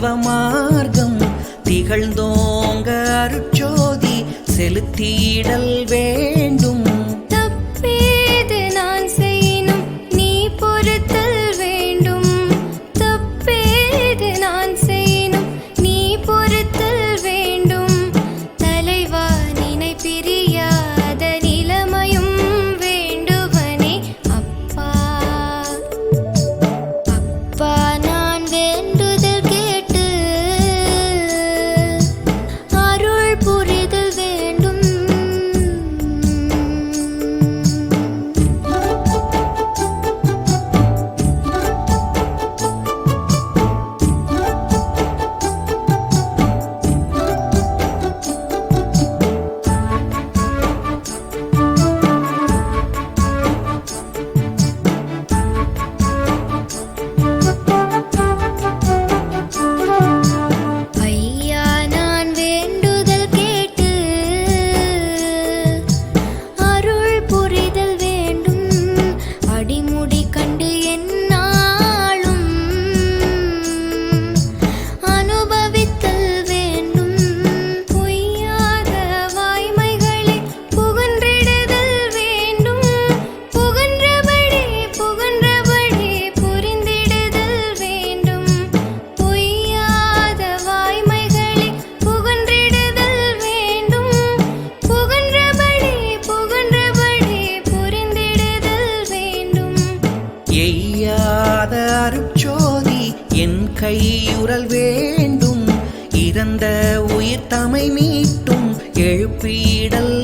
சிவ மார்க்கம் திகழ்ந்தோங்க அருட்சோதி செலுத்திடல் வேண்டும். என் கையுறல் வேண்டும். இறந்த உயிர் தமை மீட்டும் எழுப்பிடல்